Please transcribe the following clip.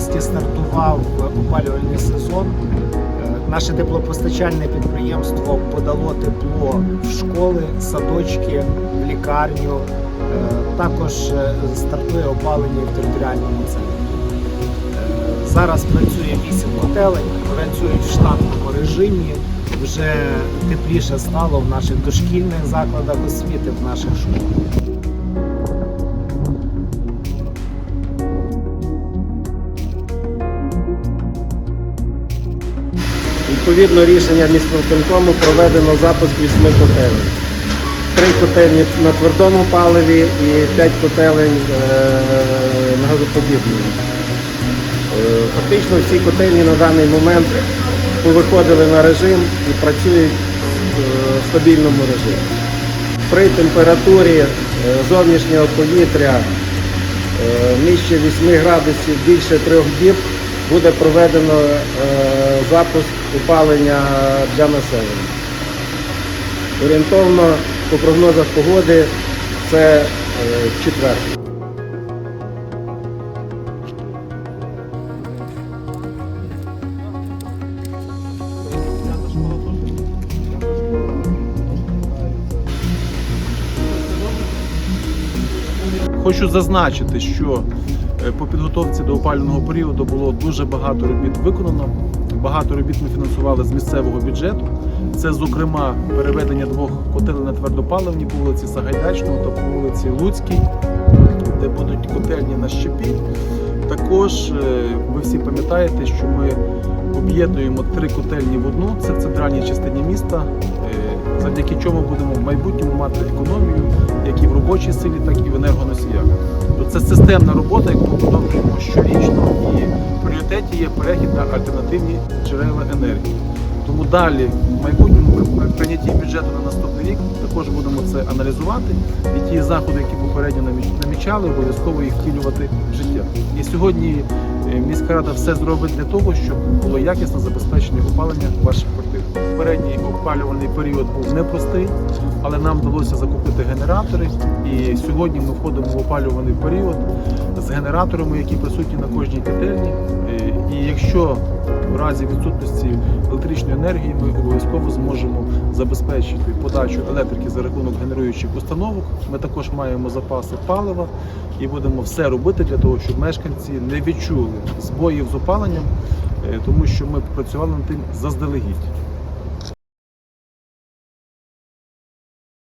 стартував опалювальний сезон. Е, Наше теплопостачальне підприємство подало тепло в школи, садочки, в лікарню. Е, Також е, стартує опалення в територіальному центрі. Зараз працює 8 котелень, працюють в штатному режимі. Вже тепліше стало в наших дошкільних закладах освіти, в наших школах. Відповідно рішення міськвиконкому проведено запуск вісьми котелень. Три котельні на твердому паливі і п'ять котелень е, на газоподібному. Е, Фактично всі котельні на даний момент повиходили на режим і працюють е, в стабільному режимі. При температурі е, зовнішнього повітря е, нижче 8 градусів більше трьох діб буде проведено е, запуск опалення для населення. Орієнтовно по прогнозах погоди це е, четвер. Хочу зазначити, що е, по підготовці до опалювального періоду було дуже багато робіт виконано. Багато робіт ми фінансували з місцевого бюджету. Це, зокрема, переведення двох котелень на твердопаливні по вулиці Сагайдачного та по вулиці Луцькій, де будуть котельні на щепі. Також е, ви всі пам'ятаєте, що ми об'єднуємо три котельні в одну. Це в центральній частині міста, е, завдяки чому будемо в майбутньому мати економію як і в робочій силі, так і в енергоносіях. То це системна робота, яку ми продовжуємо щорічно, і в пріоритеті є перехід на альтернативні джерела енергії. Тому далі, в майбутньому при прийнятті бюджету на наступний рік, також будемо це аналізувати і ті заходи, які попередньо намічали, обов'язково їх втілювати в життя. І сьогодні е, міська рада все зробить для того, щоб було якісне забезпечення опалення ваших квартир. Попередній опалювальний період був непростий, але нам вдалося закупити генератори. І сьогодні ми входимо в опалюваний період з генераторами, які присутні на кожній котельні. І якщо в разі відсутності електричної енергії ми обов'язково зможемо забезпечити подачу електрики за рахунок генеруючих установок. Ми також маємо запаси палива і будемо все робити для того, щоб мешканці не відчули збоїв з опаленням, е, тому що ми працювали над тим заздалегідь.